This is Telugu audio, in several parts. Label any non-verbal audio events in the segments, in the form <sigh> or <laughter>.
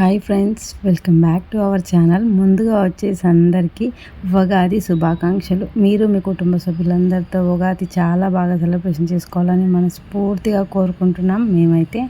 Hi friends welcome back to our channel. ముందుగా వచ్చేసి అందరికీ ఉగాది శుభాకాంక్షలు. మీరు మీ కుటుంబ సభ్యులందరితో ఉగాది చాలా బాగా సెలబ్రేషన్ చేసుకోవాలని మనస్ఫూర్తిగా కోరుకుంటున్నాం. మేమైతే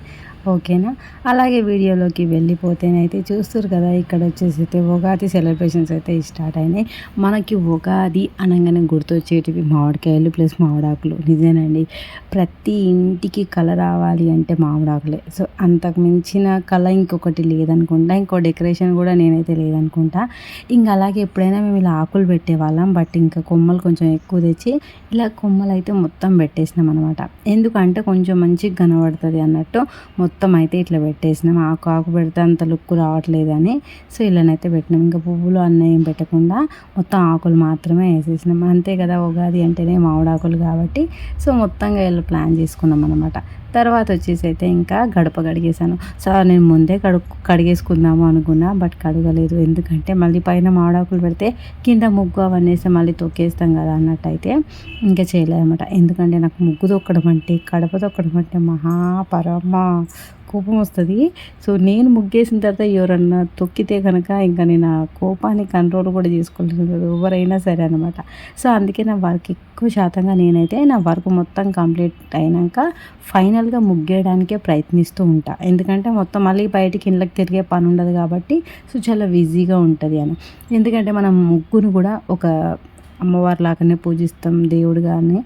ఓకేనా? అలాగే వీడియోలోకి వెళ్ళిపోతేనైతే చూస్తారు కదా ఇక్కడ వచ్చేసి అయితే ఉగాది సెలబ్రేషన్స్ అయితే స్టార్ట్ అయినాయి. మనకి ఉగాది అనగానే గుర్తొచ్చేటివి మామిడికాయలు ప్లస్ మామిడాకులు. నిజేనండి ప్రతి ఇంటికి కళ రావాలి అంటే మామిడాకులే. సో అంతకు మించిన కళ ఇంకొకటి లేదనుకుంటా ఇంకో డెకరేషన్ కూడా నేనైతే లేదనుకుంటా. ఇంకా అలాగే ఎప్పుడైనా మేము ఇలా ఆకులు పెట్టేవాళ్ళం బట్ ఇంకా కొమ్మలు కొంచెం ఎక్కువ తెచ్చి ఇలా కొమ్మలు అయితే మొత్తం పెట్టేసినాం అనమాట ఎందుకంటే కొంచెం మంచిగా కనబడుతుంది అన్నట్టు మొత్తం అయితే ఇట్లా పెట్టేసినాం. ఆకు ఆకు పెడితే అంత లుక్ రావట్లేదని. సో ఇలానైతే పెట్టినాం. ఇంకా పువ్వులు అన్న ఏం పెట్టకుండా మొత్తం ఆకులు మాత్రమే వేసేసినాం. అంతే కదా ఉగాది అంటేనే మామిడాకులు కాబట్టి. సో మొత్తంగా ఇలా ప్లాన్ చేసుకున్నాం అనమాట తర్వాత వచ్చేసి అయితే ఇంకా గడప కడిగేసాను సో నేను ముందే కడు కడిగేసుకుందాము అనుకున్నా బట్ కడగలేదు. ఎందుకంటే మళ్ళీ పైన మామిడాకులు పెడితే కింద ముగ్గు అవన్నీ మళ్ళీ తొక్కేస్తాం కదా అన్నట్టయితే ఇంకా చేయలేదన్నమాట. ఎందుకంటే నాకు ముగ్గు తొక్కడం అంటే కడప తొక్కడం అంటే మహాపరమ కోపం వస్తుంది. సో నేను ముగ్గేసిన తర్వాత ఎవరన్నా తొక్కితే కనుక ఇంకా నేను ఆ కోపాన్ని కంట్రోల్ కూడా చేసుకోలేదు ఎవరైనా సరే అనమాట సో అందుకే నా వర్క్ ఎక్కువ శాతంగా నేనైతే నా వర్క్ మొత్తం కంప్లీట్ అయినాక ఫైనల్గా ముగ్గేయడానికే ప్రయత్నిస్తూ ఉంటా. ఎందుకంటే మొత్తం మళ్ళీ బయటికి ఇళ్ళకి తిరిగే పని ఉండదు కాబట్టి సో చాలా బిజీగా ఉంటుంది అని. ఎందుకంటే మనం ముగ్గును కూడా ఒక అమ్మవారి లాగానే పూజిస్తాం దేవుడు కానీ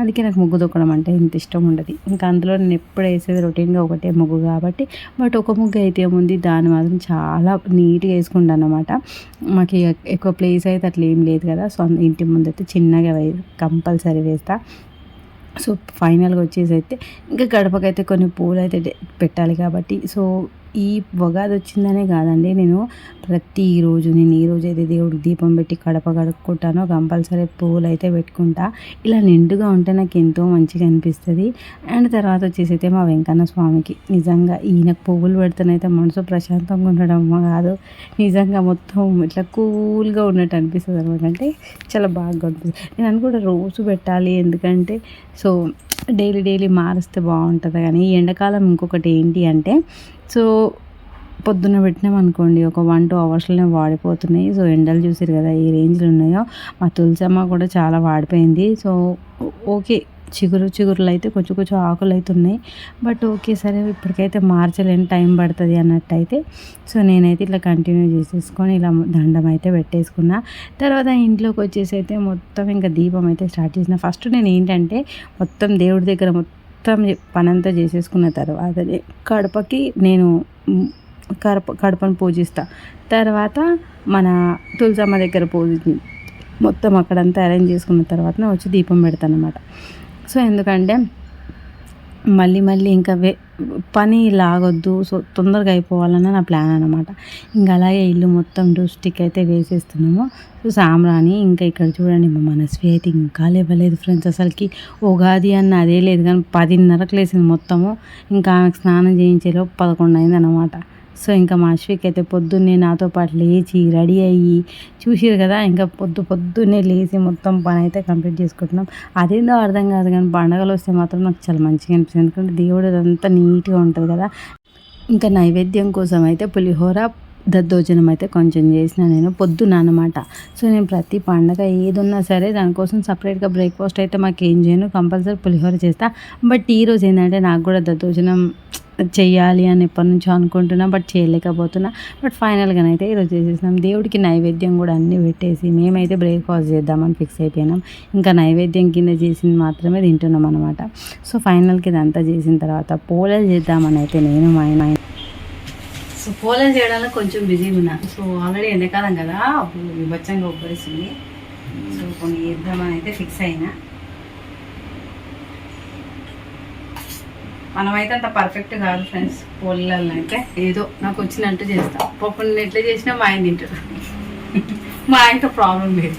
అందుకే నాకు ముగ్గు దొక్కడం అంటే ఇంత ఇష్టం ఉండదు. ఇంకా అందులో నేను ఎప్పుడు వేసేది రొటీన్గా ఒకటే ముగ్గు కాబట్టి బట్ ఒక ముగ్గు అయితే ఏముంది దాన్ని మాత్రం చాలా నీట్గా వేసుకుంటాను అనమాట మాకు ఎక్కువ ప్లేస్ అయితే అట్లా ఏం లేదు కదా సో ఇంటి ముందైతే చిన్నగా వే కంపల్సరీ వేస్తా. సో ఫైనల్గా వచ్చేసి అయితే ఇంకా గడపకైతే కొన్ని పూలు అయితే పెట్టాలి కాబట్టి సో ఈ ఉగాది వచ్చిందనే కాదండి. నేను ప్రతిరోజు నేను ఈ రోజు అయితే దేవుడికి దీపం పెట్టి కడప కడుక్కుంటానో. కంపల్సరీ పువ్వులు అయితే పెట్టుకుంటా. ఇలా నిండుగా ఉంటే నాకు ఎంతో మంచిగా అనిపిస్తుంది. అండ్ తర్వాత వచ్చేసి అయితే మా వెంకన్న స్వామికి నిజంగా ఈయనకు పువ్వులు పెడితేనైతే మనసు ప్రశాంతంగా ఉండడం కాదు. నిజంగా మొత్తం ఇట్లా కూల్గా ఉన్నట్టు అనిపిస్తుంది అనమాట. అంటే చాలా బాగా అనిపిస్తుంది. నేను అనుకుంటా రోజు పెట్టాలి. ఎందుకంటే సో డైలీ డైలీ మారిస్తే బాగుంటుంది. కానీ ఈ ఎండాకాలం ఇంకొకటి ఏంటి అంటే సో పొద్దున్న పెట్టినాం అనుకోండి. ఒక వన్ టూ అవర్స్లోనే వాడిపోతున్నాయి. సో ఎండలు చూసారు కదా ఏ రేంజ్లు ఉన్నాయో. మా తులసమ్మ కూడా చాలా వాడిపోయింది. సో ఓకే చిగురు చిగురులు అయితే కొంచెం కొంచెం ఆకులు అయితే ఉన్నాయి బట్ ఓకే సరే ఇప్పటికైతే మార్చలేని టైం పడుతుంది అన్నట్టు అయితే సో నేనైతే ఇట్లా కంటిన్యూ చేసేసుకొని ఇలా దండం అయితే పెట్టేసుకున్నా. తర్వాత ఇంట్లోకి వచ్చేసి అయితే మొత్తం ఇంకా దీపం అయితే స్టార్ట్ చేసిన. ఫస్ట్ నేను ఏంటంటే మొత్తం దేవుడి దగ్గర మొత్తం మొత్తం పనంతా చేసేసుకున్న తర్వాత కడపకి నేను కడప కడపను పూజిస్తా. తర్వాత మన తులసమ్మ దగ్గర పూజ మొత్తం అక్కడంతా అరేంజ్ చేసుకున్న తర్వాత వచ్చి దీపం పెడతాను అనమాట సో ఎందుకంటే మళ్ళీ మళ్ళీ ఇంకా వే పని లాగొద్దు సో తొందరగా అయిపోవాలన్న నా ప్లాన్ అనమాట ఇంకా అలాగే ఇల్లు మొత్తం డూస్టిక్ అయితే వేసేస్తున్నాము. సో సామ్రాణి ఇంకా ఇక్కడ చూడండి మా మనస్వి అయితే ఇంకా లేవలేదు ఫ్రెండ్స్ అసలుకి. ఉగాది అన్న అదే లేదు కానీ పదిన్నరకు లేసింది మొత్తము. ఇంకా ఆమెకు స్నానం చేయించేలో పదకొండు అయింది అనమాట సో ఇంకా మా అశ్విక్ అయితే పొద్దున్నే నాతో పాటు లేచి రెడీ అయ్యి చూసిరు కదా ఇంకా పొద్దు పొద్దున్నే లేచి మొత్తం పని అయితే కంప్లీట్ చేసుకుంటున్నాం. అదేందో అర్థం కాదు కానీ పండగలు వస్తే మాత్రం నాకు చాలా మంచిగా అనిపిస్తుంది. ఎందుకంటే దేవుడు అదంతా నీట్గా ఉంటుంది కదా. ఇంకా నైవేద్యం కోసం అయితే పులిహోర దద్దోజనం అయితే కొంచెం చేసిన నేను పొద్దున అనమాట సో నేను ప్రతి పండగ ఏదున్నా సరే దానికోసం సపరేట్గా బ్రేక్ఫాస్ట్ అయితే మాకు ఏం చేయను. కంపల్సరీ పులిహోర చేస్తా. బట్ ఈరోజు ఏంటంటే నాకు కూడా దద్దోజనం చేయాలి అని ఎప్పటి నుంచో అనుకుంటున్నా బట్ చేయలేకపోతున్నా. బట్ ఫైనల్గా అయితే ఈరోజు చేసేసినాం. దేవుడికి నైవేద్యం కూడా అన్నీ పెట్టేసి మేమైతే బ్రేక్ఫాస్ట్ చేద్దామని ఫిక్స్ అయిపోయినాం. ఇంకా నైవేద్యం కింద చేసింది మాత్రమే తింటున్నాం అనమాట సో ఫైనల్కి ఇదంతా చేసిన తర్వాత పోలేలు చేద్దామని అయితే నేను మా ఆయన సో పోలేలు చేయడంలో కొంచెం బిజీగా ఉన్నా. సో ఆల్రెడీ ఎండాకాలం కదా అప్పుడు విభత్సంగా ఉబ్బరిస్తుంది. సో కొన్ని చేద్దామని అయితే ఫిక్స్ అయినా. మనమైతే అంత పర్ఫెక్ట్ కాదు ఫ్రెండ్స్ పోలీలలో అయితే. ఏదో నాకు వచ్చినట్టు చేస్తా. పప్పు నేను ఎట్లా చేసినా మా ఆయన తింటారు మా ఆయనతో ప్రాబ్లం లేదు.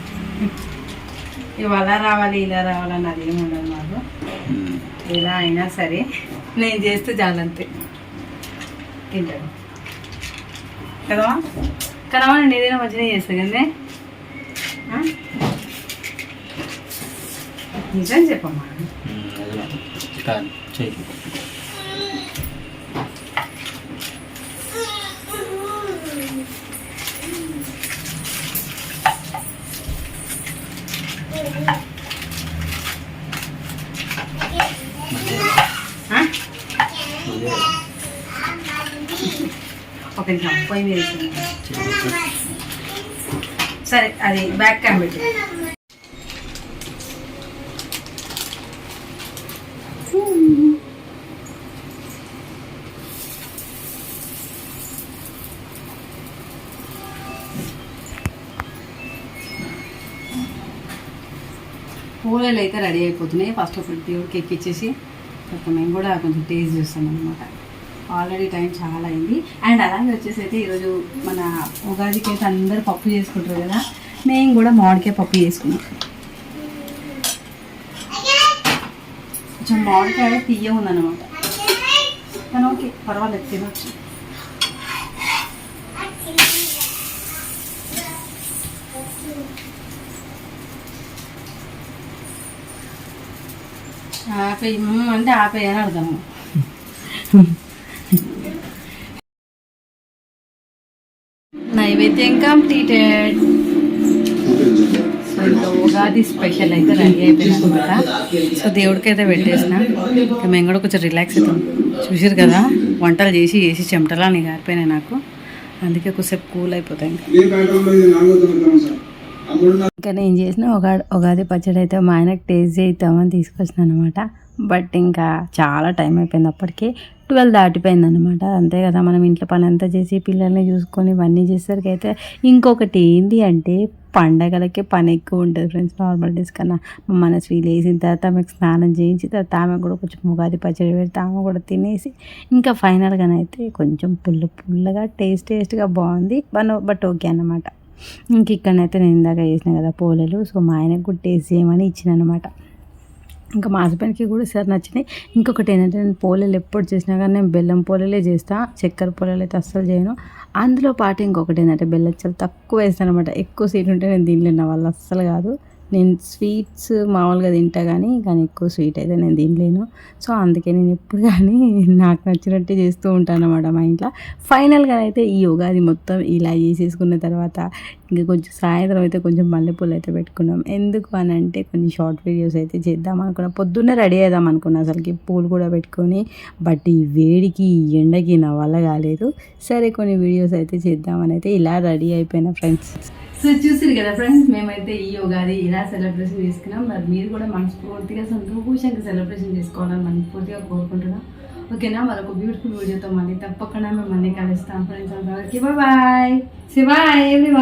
ఇవి అలా రావాలి ఇలా రావాలని అది ఏమి ఉండదు మాకు. ఎలా అయినా సరే నేను చేస్తే చాలంతే తింటాడు. కదా? కదా ఏదైనా మంచిగా చేస్తా కదే. నిజం చెప్పమ్మా. Thank you. పొయ్యి మీద సరే అది బ్యాక్ క్యామ్ పెట్టి. పూలలు అయితే రెడీ అయిపోతున్నాయి. ఫస్ట్ ఆఫ్ ఒకటి దేవుడికి ఎక్కిచ్చేసి తర్వాత మేము కూడా కొంచెం టేస్ట్ చేస్తాం అనమాట ఆల్రెడీ టైం చాలా అయింది. అండ్ అలాగే వచ్చేసి అయితే ఈరోజు మన ఉగాదికి అయితే అందరూ పప్పు చేసుకుంటారు కదా మేము కూడా మామిడికాయ పప్పు చేసుకున్నాం కొంచెం మామిడికాయ తీయ ఉందన్నమాట. కానీ ఓకే పర్వాలేదు తినొచ్చు. ఆపేయి అంటే ఆపేయని అని అర్థము. <laughs> నైవేద్యం కంప్లీటెడ్. సో ఉగాది స్పెషల్ అయితే రెడీ అయిపోయింది అనమాట సో దేవుడికి అయితే పెట్టేసిన. ఇంకా మేము కూడా కొంచెం రిలాక్స్ అవుతాం. చూసారు కదా వంటలు చేసి చేసి చెమటలా అని గారిపోయినాయి నాకు. అందుకే కొద్దిసేపు కూల్ అయిపోతాయి ఇంకా నేను చేసిన ఒక ఉగాది పచ్చడి అయితే మా ఆయనకు టేస్ట్ చేద్దామని తీసుకొచ్చిన అనమాట బట్ ఇంకా చాలా టైం అయిపోయింది అప్పటికి. ట్వెల్వ్ దాటిపోయింది అనమాట అంతే కదా మనం ఇంట్లో పని అంతా చేసి పిల్లల్ని చూసుకొని ఇవన్నీ చేసేసరికి అయితే ఇంకొకటి ఏంటి అంటే పండగలకే పని ఎక్కువ ఉంటుంది ఫ్రెండ్స్ నార్మల్ డేస్ కన్నా. మా మనసు లేసిన తర్వాత ఆమెకు స్నానం చేయించి తర్వాత ఆమె కూడా కొంచెం ఉగాది పచ్చడి పెడితే ఆమె కూడా తినేసి ఇంకా ఫైనల్గానైతే కొంచెం పుల్ల పుల్లగా టేస్ట్ టేస్ట్గా బాగుంది. బట్ బట్ ఓకే అన్నమాట. ఇంక ఇక్కడనైతే నేను ఇందాక చేసిన కదా పోలేలు. సో మా ఆయనకు కూడా టేస్ట్ చేయమని ఇచ్చిన అనమాట ఇంకా మా హస్బెండ్కి కూడా సార్ నచ్చినాయి. ఇంకొకటి ఏంటంటే నేను పోలేలు ఎప్పుడు చేసినా కానీ నేను బెల్లం పోలేలే చేస్తా. చక్కెర పోలేలు అయితే అస్సలు చేయను. అందులో పాటు ఇంకొకటి ఏంటంటే బెల్లం చాలా తక్కువ వేస్తాను అనమాట ఎక్కువ సీట్ ఉంటే నేను తినలేను వాళ్ళు అస్సలు కాదు. నేను స్వీట్స్ మామూలుగా తింటా కానీ కానీ ఎక్కువ స్వీట్ అయితే నేను తినలేను. సో అందుకే నేను ఎప్పుడు కానీ <laughs> నాకు నచ్చినట్టే చేస్తూ ఉంటాను అనమాట మా ఇంట్లో. ఫైనల్గా అయితే ఈ ఉగాది మొత్తం ఇలా చేసేసుకున్న తర్వాత ఇంకా కొంచెం సాయంత్రం అయితే కొంచెం మల్లెపూలు అయితే పెట్టుకున్నాం. ఎందుకు అని అంటే కొన్ని షార్ట్ వీడియోస్ అయితే చేద్దాం అనుకున్నా. పొద్దున్నే రెడీ అవుదాం అనుకున్నా అసలుకి. పూలు కూడా పెట్టుకొని బట్ ఈ వేడికి ఈ ఎండకి నా వల్ల కాలేదు. సరే కొన్ని వీడియోస్ అయితే చేద్దామని అయితే ఇలా రెడీ అయిపోయినా ఫ్రెండ్స్. సో చూసారు కదా ఫ్రెండ్స్ మేమైతే ఈ ఉగాది ఇలా సెలబ్రేషన్ చేసుకున్నాం. మరి మీరు కూడా మనస్ఫూర్తిగా సంతోషంగా సెలబ్రేషన్ చేసుకోవాలని మనస్ఫూర్తిగా కోరుకుంటున్నాం. ఓకేనా? మరొక బ్యూటిఫుల్ వీడియోతో మళ్ళీ తప్పకుండా మేము మళ్ళీ కలుస్తాం. ఫ్రెండ్స్ అంతవరకు బాయ్ శివాయ్ ఎవ్రీ